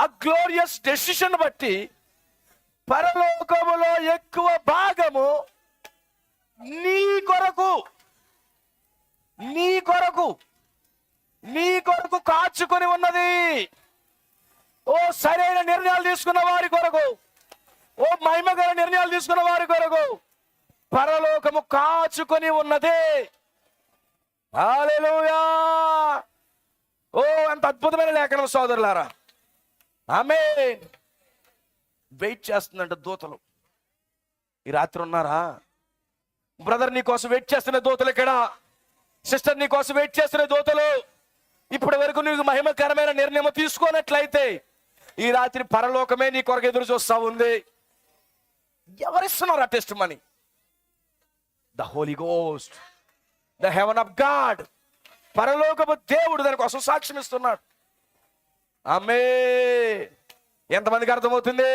ఆ glorious decision బట్టి పరలోకములో ఎక్కువ భాగము నీ కొరకు. నీ కొరకు. నీ కొరకు కాచుకొని ఉన్నది. ఓ సరైన నిర్ణయాలు తీసుకున్న వారి కొరకు. ఓ మహిమగల నిర్ణయాలు తీసుకున్న వారి కొరకు. పరలోకము కాచుకొని ఉన్నదే. ఓ అంత అద్భుతమైన లేఖనం సోదరులారా. ఆమె వెయిట్ చేస్తుందంట దూతలు. ఈ రాత్రి ఉన్నారా? బ్రదర్ నీ కోసం వెయిట్ చేస్తున్న దూతలు ఇక్కడ. సిస్టర్ నీ కోసం వెయిట్ చేస్తున్న దూతలు. ఇప్పటి వరకు నీకు మహిమకరమైన నిర్ణయం తీసుకోనట్లయితే ఈ రాత్రి పరలోకమే నీ కొరకు ఎదురు చూస్తా ఉంది. ఎవరిస్తున్నారు ఆ test money? The holy ghost the heaven of God. పరలోకపు దేవుడు దానికోసం సాక్ష్యం ఇస్తున్నాడు. ఆమె ఎంతమందికి అర్థమవుతుంది?